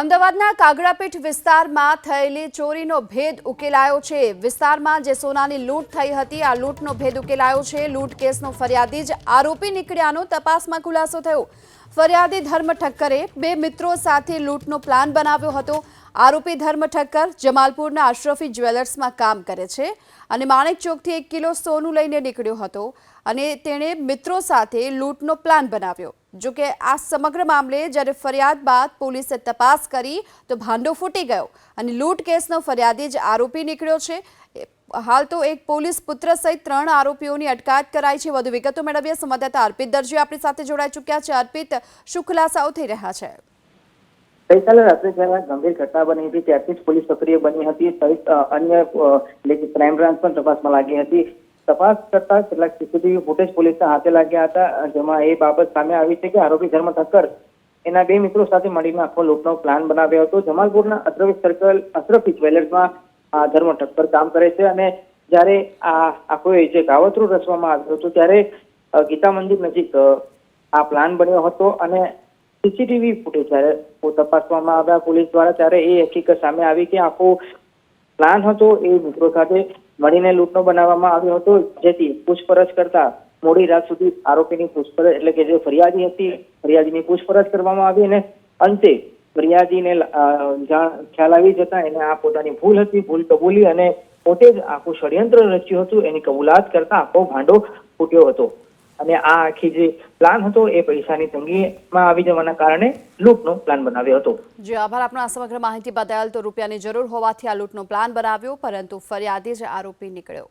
અમદાવાદના કાગડાપીઠ વિસ્તારમાં થયેલી ચોરીનો ભેદ ઉકેલાયો છે. વિસ્તારમાં જે સોનાની લૂંટ થઈ હતી, આ લૂંટનો ભેદ ઉકેલાયો છે. લૂંટ કેસનો ફરિયાદી જ આરોપી નીકળ્યાનો તપાસમાં ખુલાસો થયો. ફરિયાદી ધર્મ ઠક્કરે બે મિત્રો સાથે લૂંટનો પ્લાન બનાવ્યો હતો. આરોપી ધર્મ ઠક્કર જમાલપુરના અશરફી જ્વેલર્સમાં કામ કરે છે અને માણેક ચોકથી એક કિલો સોનું લઈને નીકળ્યો હતો અને તેણે મિત્રો સાથે લૂંટનો પ્લાન બનાવ્યો. જો કે આ સમગ્ર મામલે જ્યારે ફરિયાદ બાદ પોલીસે તપાસ કરી તો ભાંડો ફૂટી ગયો અને લૂંટ કેસનો ફરિયાદી જ આરોપી નીકળ્યો છે. હાલ તો એક પોલીસ પુત્ર સહિત ત્રણ આરોપીઓની અટકાયત કરાઈ છે. વધુ વિગતો મેળવીએ. સંવાદદાતા અર્પિત દરજી આપણી સાથે જોડાઈ ચૂક્યા છે. અર્પિત, શું ખુલાસાઓ થઈ રહ્યા છે? ગઈકાલે રાત્રે જ્યારે ગંભીર ઘટના બની હતી, ત્યારથી જ પોલીસ સક્રિય બની હતી, સહિત અન્ય ક્રાઇમ બ્રાન્ચ પણ તપાસમાં લાગી હતી. તપાસ કરતા કેટલાક સીસીટીવી ફૂટેજ પોલીસના હાથે લાગ્યા હતા, જેમાં એ બાબત સામે આવી છે કે આરોપી ધર્મ ઠક્કર એના બે મિત્રો સાથે મળીને આખો લૂંટનો પ્લાન બનાવ્યો હતો. જમાલપુરના અશરફી સર્કલ અશરફી જ્વેલર્સમાં ધર્મ ઠક્કર કામ કરે છે અને જ્યારે આ આખો એ જે કાવતરું રચવામાં આવ્યું હતું, ત્યારે ગીતા મંદિર નજીક આ પ્લાન બન્યો હતો અને સીસીટીવી ફૂટેજ જ્યારે તપાસવામાં આવ્યા, પોલીસ દ્વારા ત્યારે એ હકીકત સામે આવી કે આખો પ્લાન હતો એ મિત્રો સાથે મળીને લૂંટનો બનાવવામાં આવ્યો હતો, જેથી પૂછપરછ કરતા મોડી રાત સુધી આરોપીની પૂછપરછ એટલે કે જે ફરિયાદી હતી, ફરિયાદીની પૂછપરછ કરવામાં આવી અને અંતે ફરિયાદીને ખ્યાલ આવી જતા એને આ પોતાની ભૂલ હતી, ભૂલ કબૂલી અને પોતે જ આખું ષડયંત્ર રચ્યું હતું, એની કબૂલાત કરતા આખો ભાંડો ફૂટ્યો હતો. અને આ આખી જે પ્લાન હતો એ પૈસાની તંગીમાં આવી જવાના કારણે લૂંટનો પ્લાન બનાવ્યો હતો. જે, આભાર. આપનો આ સમગ્ર માહિતી બદલ તો રૂપિયાની જરૂર હોવાથી આ લૂંટનો પ્લાન બનાવ્યો, પરંતુ ફરિયાદી જ આરોપી નીકળ્યો.